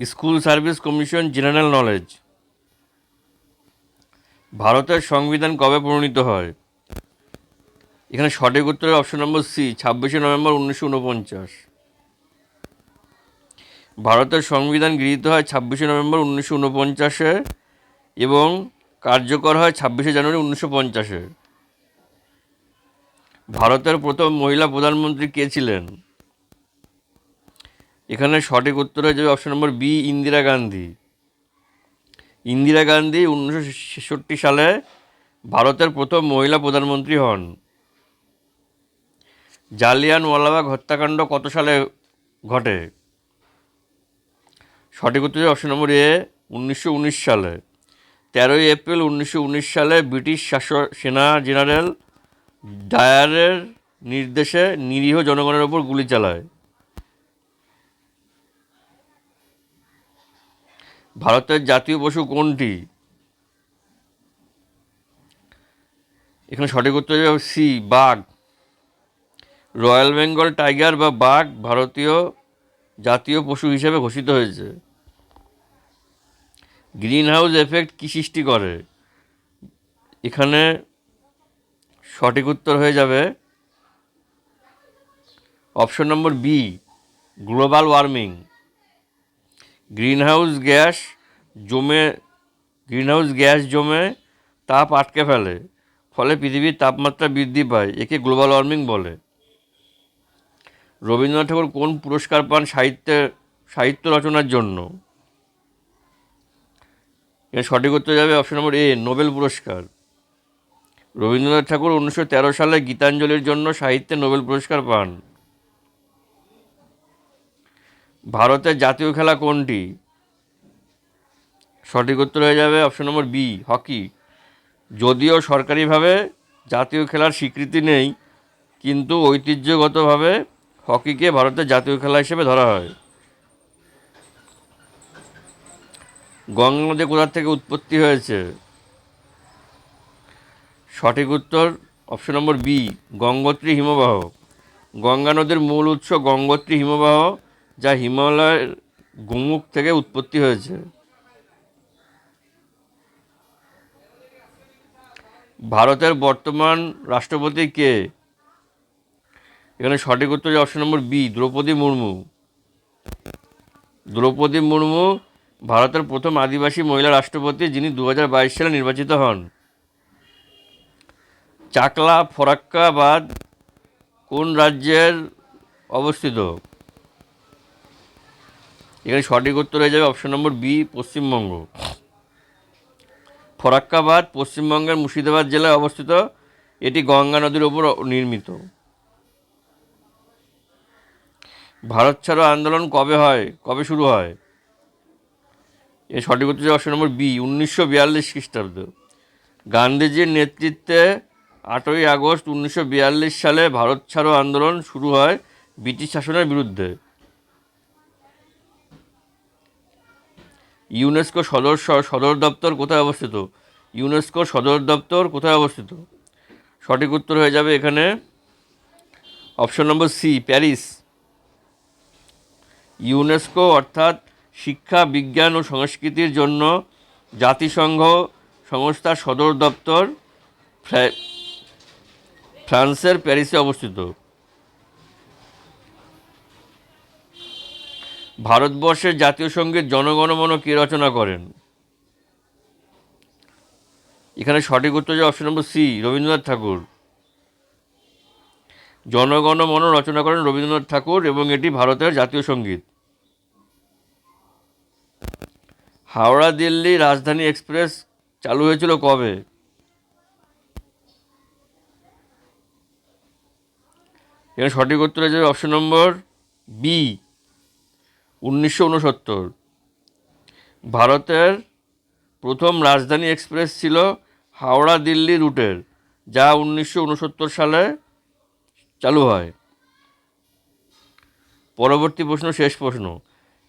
School service commission general knowledge. ভারতের সংবিধান কবে প্রণীত হয়? এখানে সঠিক উত্তরের অপশন নম্বর সি, ছাব্বিশে নভেম্বর উনিশশো উনপঞ্চাশ। ভারতের সংবিধান গৃহীত হয় ছাব্বিশে নভেম্বর উনিশশো উনপঞ্চাশে এবং কার্যকর হয় ছাব্বিশে জানুয়ারি উনিশশো পঞ্চাশে। ভারতের প্রথম মহিলা প্রধানমন্ত্রী কে ছিলেন? এখানে সঠিক উত্তর হয়ে যাবে option number B Indira Gandhi. Indira Gandhi উনিশশো ছেষট্টি সালে ভারতের প্রথম মহিলা প্রধানমন্ত্রী হন। জালিয়ানওয়ালাবাগ হত্যাকাণ্ড কত সালে ঘটে? সঠিক উত্তর অপশন নম্বর এ উনিশশো উনিশ সালে। তেরোই এপ্রিল উনিশশো উনিশ সালে ব্রিটিশ শাসক সেনা জেনারেল ডায়ারের নির্দেশে নিরীহ জনগণের ওপর গুলি চালায়। ভারতের জাতীয় পশু কোনটি? এখানে সঠিক উত্তর হবে সি, বাঘ। রয়্যাল বেঙ্গল টাইগার বা বাঘ ভারতীয় জাতীয় পশু হিসেবে ঘোষিত হয়েছে। গ্রিন হাউস এফেক্ট কী সৃষ্টি করে? এখানে সঠিক উত্তর হয়ে যাবে option number B, global warming. Greenhouse gas জমে গ্রিনহাউস গ্যাস জমে, তাপ আটকে ফেলে, ফলে পৃথিবীর তাপমাত্রা বৃদ্ধি পায়, একে গ্লোবাল ওয়ার্মিং বলে। রবীন্দ্রনাথ ঠাকুর কোন পুরস্কার পান সাহিত্যে সাহিত্য রচনার জন্য? এর সঠিক উত্তর যাবে অপশন নম্বর এ নোবেল পুরস্কার। রবীন্দ্রনাথ ঠাকুর উনিশশো তেরো সালে গীতাঞ্জলির জন্য সাহিত্যে নোবেল পুরস্কার পান। ভারতের জাতীয় খেলা কোনটি? সঠিক উত্তর হয়ে যাবে অপশন নম্বর বি হকি যদিও সরকারিভাবে জাতীয় খেলার স্বীকৃতি নেই, কিন্তু ঐতিহ্যগতভাবে হকিকে ভারতের জাতীয় খেলা হিসেবে ধরা হয়। গঙ্গা নদী কোথা থেকে উৎপত্তি হয়েছে। সঠিক উত্তর অপশন নম্বর বি গঙ্গোত্রী হিমবাহ। গঙ্গা নদীর মূল উৎস গঙ্গোত্রী হিমবাহ, যা হিমালয়ের গোমুখ থেকে উৎপত্তি হয়েছে। ভারতের বর্তমান রাষ্ট্রপতি কে? এখানে সঠিক উত্তর option number B Droupadi Murmu. Droupadi Murmu ভারতের প্রথম আদিবাসী মহিলা রাষ্ট্রপতি যিনি দু হাজার বাইশ সালে নির্বাচিত হন। চাকলা, ফরাক্কাবাদ কোন রাজ্যের অবস্থিত? এখানে সঠিক উত্তর হয়ে যাবে অপশন নম্বর বি পশ্চিমবঙ্গ। ফরাক্কাবাদ, পশ্চিমবঙ্গের মুর্শিদাবাদ জেলায় অবস্থিত। এটি গঙ্গা নদীর ওপর নির্মিত। ভারত ছাড়ো আন্দোলন কবে হয়? কবে শুরু হয়? এর সঠিক উত্তর অপশন নম্বর বি, উনিশশো বিয়াল্লিশ খ্রিস্টাব্দ। গান্ধীজির নেতৃত্বে আটই আগস্ট উনিশশো বিয়াল্লিশ সালে ভারত ছাড়ো আন্দোলন শুরু হয় ব্রিটিশ শাসনের বিরুদ্ধে। ইউনেস্কো সদর সদর দপ্তর কোথায় অবস্থিত? ইউনেস্কো সদর দপ্তর কোথায় অবস্থিত? সঠিক উত্তর হয়ে যাবে এখানে। Option number C, Paris. UNESCO অর্থাৎ শিক্ষা, বিজ্ঞান ও সংস্কৃতির জন্য জাতিসংঘ সংস্থার সদর দপ্তর ফ্রা- ফ্রান্সের প্যারিসে অবস্থিত। ভারতবর্ষের জাতীয় সংগীত জনগণমন কে রচনা করেন? এখানে সঠিক উত্তর যে option number C, Rabindranath Tagore. Jana Gana Mana রচনা করেন রবীন্দ্রনাথ ঠাকুর এবং এটি ভারতের জাতীয় সংগীত। হাওড়া দিল্লি রাজধানী এক্সপ্রেস চালু হয়েছিল কবে? এখানে সঠিক উত্তর হয়ে যাবে অপশন নম্বর বি উনিশশো উনসত্তর ভারতের প্রথম রাজধানী এক্সপ্রেস ছিল হাওড়া দিল্লি রুটের, যা উনিশশো উনসত্তর সালে চালু হয়। পরবর্তী প্রশ্ন, শেষ প্রশ্ন।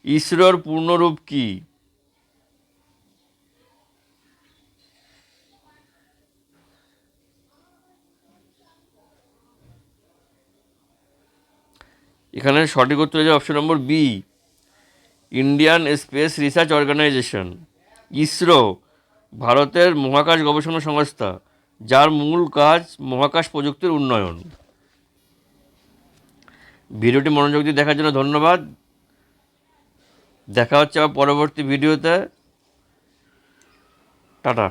ইসরোর পূর্ণরূপ কি? এখানে সঠিক উত্তর হয়ে যাবে option number B Indian space research organisation ISRO ভারতের মহাকাশ গবেষণা সংস্থা, যার মূল কাজ মহাকাশ প্রযুক্তির উন্নয়ন। ভিডিওটি মনোযোগ দিয়ে দেখার জন্য ধন্যবাদ। দেখা হচ্ছে আবার পরবর্তী ভিডিওতে। টাটা।